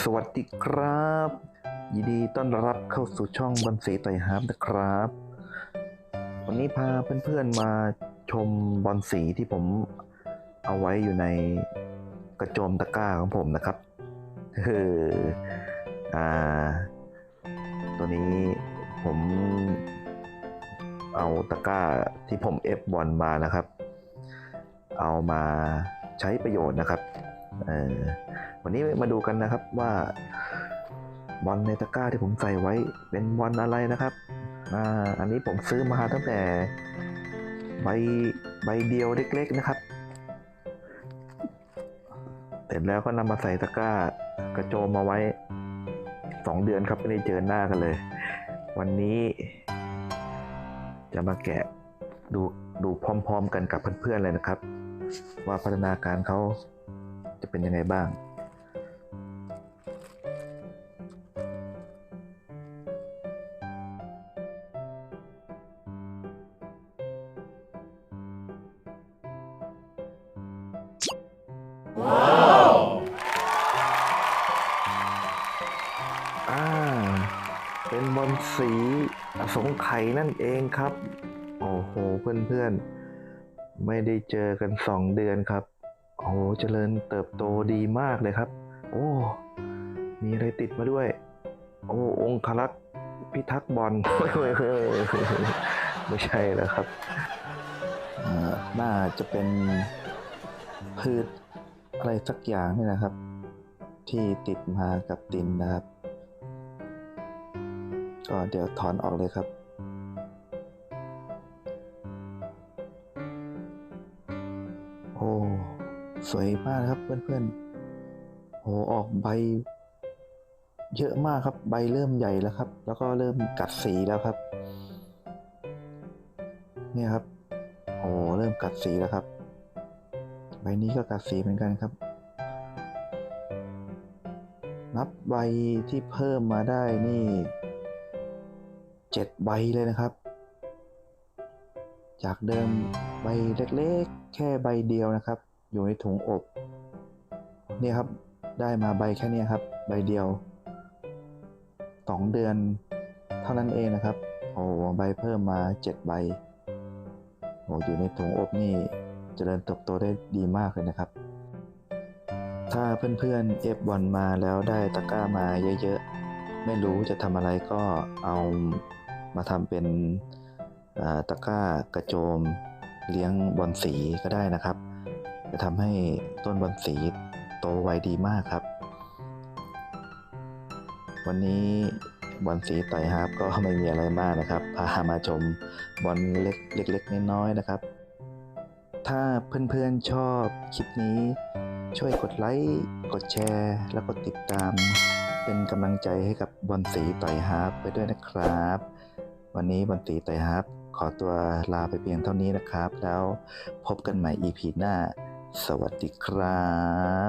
สวัสดีครับ ยินดีต้อนรับเข้าสู่ช่องบันสีไต่ฮาร์ปนะครับ วันนี้พาเพื่อนๆมาชมบอลสีที่ผมเอาไว้อยู่ในกระโจมตะกร้าของผมนะครับเอออ่า ตัวนี้ผมเอาตะกร้าที่ผมเอฟบอลมานะครับ เอามาใช้ประโยชน์นะครับ วันนี้มาดูกันนะครับว่าบอลในตะกร้าที่ผมใส่ไว้เป็นบอลอะไรนะครับอ่าอันนี้ผมซื้อมาตั้งแต่ใบใบเดียวเล็ก ๆนะครับ เสร็จแล้วก็นำมาใส่ตะกร้ากระโจมมาไว้สองเดือนครับไม่ได้เจอหน้ากันเลย วันนี้จะมาแกะดูดูพร้อม ๆ กันกับเพื่อนๆเลยนะครับ ว่าพัฒนาการเขา จะเป็นยังไงบ้าง อ่า เป็นบอลสีอสงไขยนั่นเองครับ โอ้โห เพื่อนๆ ไม่ได้เจอกันสองเดือนครับ โอ้โหเจริญเติบโตดีมากเลยครับ โอ้ มีอะไรติดมาด้วย โอ้องคลักษ์พิทักษ์บอลไม่ใช่แล้วครับน่าจะเป็นพืชอะไรสักอย่างนี่นะครับ ที่ติดมากับดินนะครับ ก็เดี๋ยวถอนออกเลยครับ สวยมากครับเพื่อนๆโอ้ออกใบ เยอะมากครับใบเริ่มใหญ่แล้วครับ แล้วก็เริ่มกัดสีแล้วครับ เนี่ยครับโอ้เริ่มกัดสีแล้วครับ ใบนี้ก็กัดสีเหมือนกันครับ นับใบที่เพิ่มมาได้นี่เจ็ดใบเลยนะครับจากเดิมใบเล็กๆ แค่ใบเดียวนะครับ อยู่ในถุงอบเนี่ยครับได้มาใบแค่เนี้ยครับ ใบเดียวสองเดือน เท่านั้นเองนะครับโอ้ใบเพิ่มมาเจ็ดใบโอ้อยู่ในถุงอบนี่เจริญเติบโตได้ดีมากเลยนะครับ ถ้าเพื่อนๆเอฟบอลมาแล้วได้ตะกร้ามาเยอะๆ ไม่รู้จะทำอะไรก็เอามาทำเป็นอ่าตะกร้ากระโจมเลี้ยงบอลสีก็ได้นะครับ จะทำให้ต้นบอลสีโตไวดีมากครับ วันนี้บอลสีไต่ฮาร์ปก็ไม่มีอะไรมากนะครับ พามาชมบอลเล็กเล็กๆน้อยๆนะครับ ถ้าเพื่อนๆชอบคลิปนี้ ช่วยกดไลค์กดแชร์ แล้วกดติดตาม เป็นกำลังใจให้กับบอลสีต่อยฮาร์ปไปด้วยนะครับ วันนี้บอลสีต่อยฮาร์ปขอตัวลาไปเพียงเท่านี้นะครับ แล้วพบกันใหม่ EP หน้า สวัสดีครับ